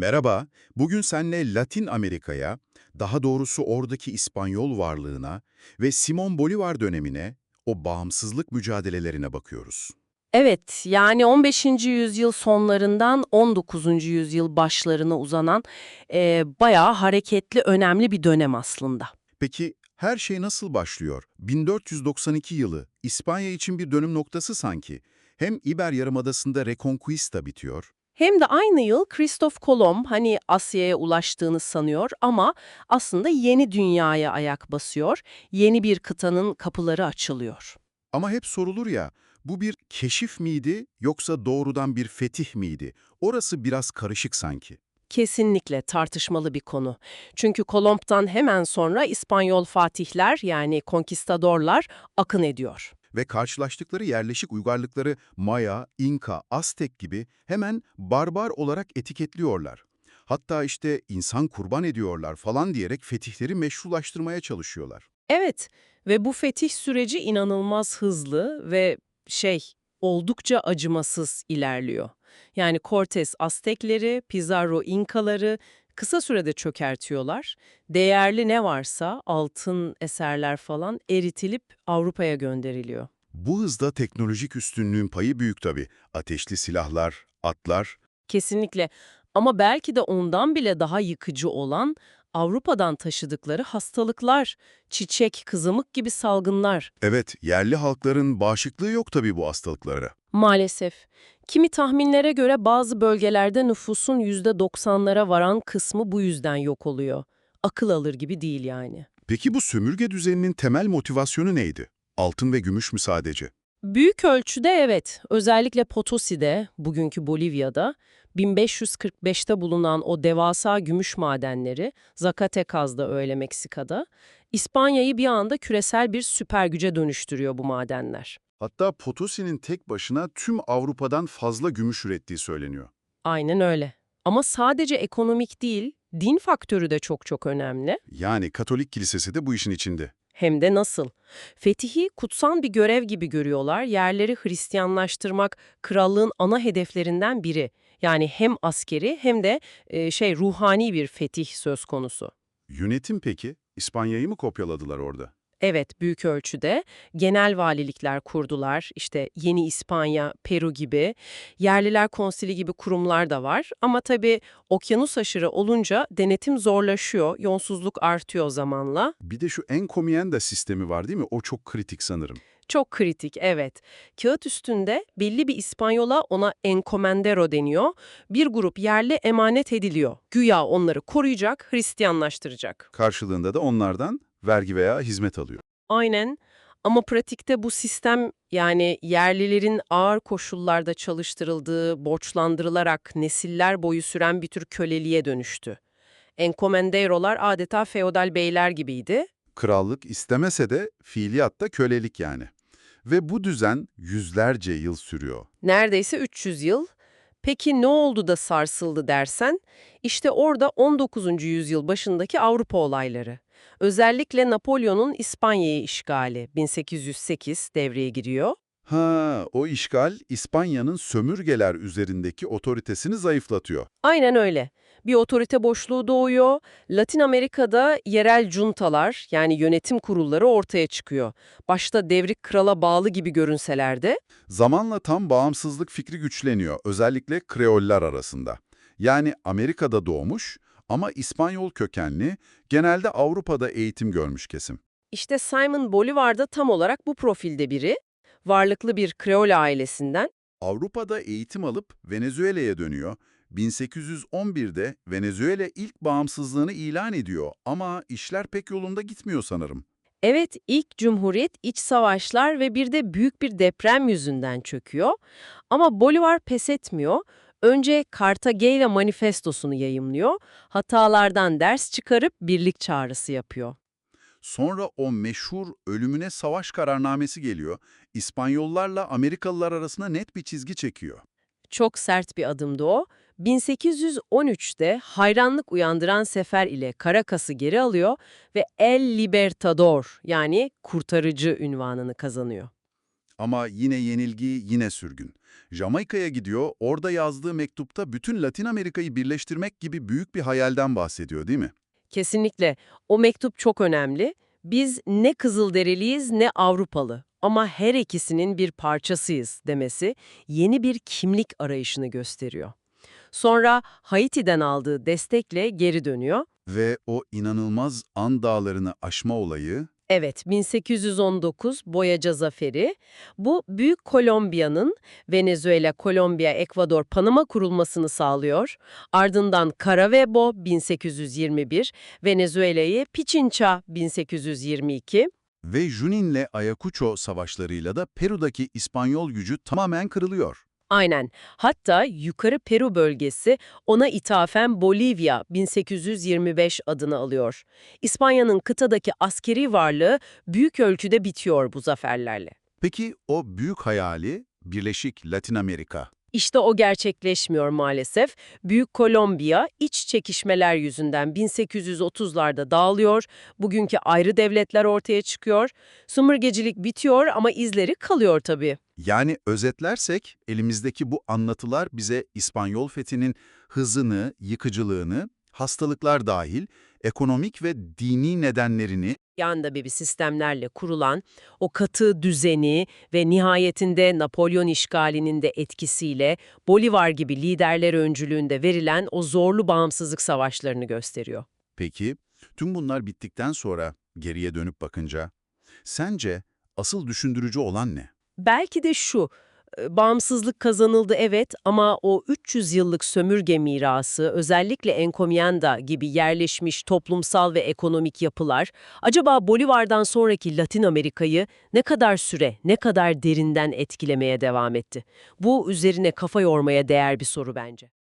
Merhaba, bugün seninle Latin Amerika'ya, daha doğrusu oradaki İspanyol varlığına ve Simon Bolivar dönemine, o bağımsızlık mücadelelerine bakıyoruz. Evet, yani 15. yüzyıl sonlarından 19. yüzyıl başlarına uzanan e, bayağı hareketli, önemli bir dönem aslında. Peki her şey nasıl başlıyor? 1492 yılı, İspanya için bir dönüm noktası sanki. Hem İber Yarımadası'nda Reconquista bitiyor, Hem de aynı yıl Kristof Kolomb hani Asya'ya ulaştığını sanıyor ama aslında yeni dünyaya ayak basıyor, yeni bir kıtanın kapıları açılıyor. Ama hep sorulur ya, bu bir keşif miydi yoksa doğrudan bir fetih miydi? Orası biraz karışık sanki. Kesinlikle tartışmalı bir konu. Çünkü Kolomb'dan hemen sonra İspanyol fatihler yani konkistadorlar akın ediyor. Ve karşılaştıkları yerleşik uygarlıkları Maya, İnka, Aztek gibi hemen barbar olarak etiketliyorlar. Hatta işte insan kurban ediyorlar falan diyerek fetihleri meşrulaştırmaya çalışıyorlar. Evet ve bu fetih süreci inanılmaz hızlı ve şey oldukça acımasız ilerliyor. Yani Cortes Aztekleri, Pizarro İnkaları kısa sürede çökertiyorlar. Değerli ne varsa altın eserler falan eritilip Avrupa'ya gönderiliyor. Bu hızda teknolojik üstünlüğün payı büyük tabii. Ateşli silahlar, atlar, Kesinlikle ama belki de ondan bile daha yıkıcı olan Avrupa'dan taşıdıkları hastalıklar, çiçek, kızamık gibi salgınlar. Evet, yerli halkların bağışıklığı yok tabii bu hastalıklara. Maalesef. Kimi tahminlere göre bazı bölgelerde nüfusun %90'lara varan kısmı bu yüzden yok oluyor. Akıl alır gibi değil yani. Peki bu sömürge düzeninin temel motivasyonu neydi? Altın ve gümüş mü sadece? Büyük ölçüde evet, özellikle Potosi'de, bugünkü Bolivya'da, 1545'te bulunan o devasa gümüş madenleri, Zacatecas'da öyle Meksika'da, İspanya'yı bir anda küresel bir süper güce dönüştürüyor bu madenler. Hatta Potosi'nin tek başına tüm Avrupa'dan fazla gümüş ürettiği söyleniyor. Aynen öyle. Ama sadece ekonomik değil, din faktörü de çok çok önemli. Yani Katolik Kilisesi de bu işin içinde. Hem de nasıl? Fetihi kutsal bir görev gibi görüyorlar. Yerleri Hristiyanlaştırmak krallığın ana hedeflerinden biri. Yani hem askeri hem de e, şey ruhani bir fetih söz konusu. Yönetim peki? İspanya'yı mı kopyaladılar orada? Evet, büyük ölçüde genel valilikler kurdular. İşte Yeni İspanya, Peru gibi, yerliler konsili gibi kurumlar da var. Ama tabii okyanus aşırı olunca denetim zorlaşıyor, yolsuzluk artıyor zamanla. Bir de şu encomienda sistemi var değil mi? O çok kritik sanırım. Çok kritik, evet. Kağıt üstünde belli bir İspanyola ona encomendero deniyor. Bir grup yerli emanet ediliyor. Güya onları koruyacak, Hristiyanlaştıracak. Karşılığında da onlardan vergi veya hizmet alıyor. Aynen. Ama pratikte bu sistem yani yerlilerin ağır koşullarda çalıştırıldığı, borçlandırılarak nesiller boyu süren bir tür köleliğe dönüştü. Encomenderolar adeta feodal beyler gibiydi. Krallık istemese de fiiliyatta kölelik yani. Ve bu düzen yüzlerce yıl sürüyor. Neredeyse 300 yıl. Peki ne oldu da sarsıldı dersen, işte orada 19. yüzyıl başındaki Avrupa olayları. Özellikle Napolyon'un İspanya'yı işgali 1808 devreye giriyor. Ha, o işgal İspanya'nın sömürgeler üzerindeki otoritesini zayıflatıyor. Aynen öyle. Bir otorite boşluğu doğuyor. Latin Amerika'da yerel juntalar yani yönetim kurulları ortaya çıkıyor. Başta devrik krala bağlı gibi görünseler de Zamanla tam bağımsızlık fikri güçleniyor, özellikle Kreoller arasında. Yani Amerika'da doğmuş ama İspanyol kökenli, genelde Avrupa'da eğitim görmüş kesim. işte Simon Bolivar da tam olarak bu profilde biri. Varlıklı bir Kreol ailesinden Avrupa'da eğitim alıp Venezuela'ya dönüyor. 1811'de Venezuela ilk bağımsızlığını ilan ediyor ama işler pek yolunda gitmiyor sanırım. Evet, ilk cumhuriyet iç savaşlar ve bir de büyük bir deprem yüzünden çöküyor. Ama Bolivar pes etmiyor. Önce Cartagena manifestosunu yayımlıyor. Hatalardan ders çıkarıp birlik çağrısı yapıyor. Sonra o meşhur ölümüne savaş kararnamesi geliyor. İspanyollarla Amerikalılar arasında net bir çizgi çekiyor. Çok sert bir adımdı o. 1813'te hayranlık uyandıran sefer ile Caracas'ı geri alıyor ve El Libertador yani kurtarıcı ünvanını kazanıyor. Ama yine yenilgi, yine sürgün. Jamaika'ya gidiyor, orada yazdığı mektupta bütün Latin Amerika'yı birleştirmek gibi büyük bir hayalden bahsediyor değil mi? Kesinlikle. O mektup çok önemli. Biz ne Kızılderiliyiz ne Avrupalı ama her ikisinin bir parçasıyız demesi yeni bir kimlik arayışını gösteriyor. Sonra Haiti'den aldığı destekle geri dönüyor. Ve o inanılmaz An dağlarını aşma olayı, Evet, 1819 Boyaca Zaferi. Bu Büyük Kolombiya'nın Venezuela, Kolombiya, Ekvador, Panama kurulmasını sağlıyor. Ardından Carabobo 1821, Venezuela'yı Pichincha 1822. ve Junin'le Ayacucho savaşlarıyla da Peru'daki İspanyol gücü tamamen kırılıyor. Aynen. Hatta yukarı Peru bölgesi ona ithafen Bolivya 1825 adını alıyor. İspanya'nın kıtadaki askeri varlığı büyük ölçüde bitiyor bu zaferlerle. Peki o büyük hayali Birleşik Latin Amerika. İşte o gerçekleşmiyor maalesef. Büyük Kolombiya iç çekişmeler yüzünden 1830'larda dağılıyor. Bugünkü ayrı devletler ortaya çıkıyor. Sumurgecilik bitiyor ama izleri kalıyor tabii. Yani özetlersek elimizdeki bu anlatılar bize İspanyol fethinin hızını, yıkıcılığını, hastalıklar dahil ekonomik ve dini nedenlerini yanda bir sistemlerle kurulan o katı düzeni ve nihayetinde Napolyon işgalinin de etkisiyle Bolivar gibi liderler öncülüğünde verilen o zorlu bağımsızlık savaşlarını gösteriyor. Peki, tüm bunlar bittikten sonra geriye dönüp bakınca, sence asıl düşündürücü olan ne? Belki de şu, e, bağımsızlık kazanıldı evet ama o 300 yıllık sömürge mirası, özellikle enkomienda gibi yerleşmiş toplumsal ve ekonomik yapılar, acaba Bolivar'dan sonraki Latin Amerika'yı ne kadar süre, ne kadar derinden etkilemeye devam etti? Bu üzerine kafa yormaya değer bir soru bence.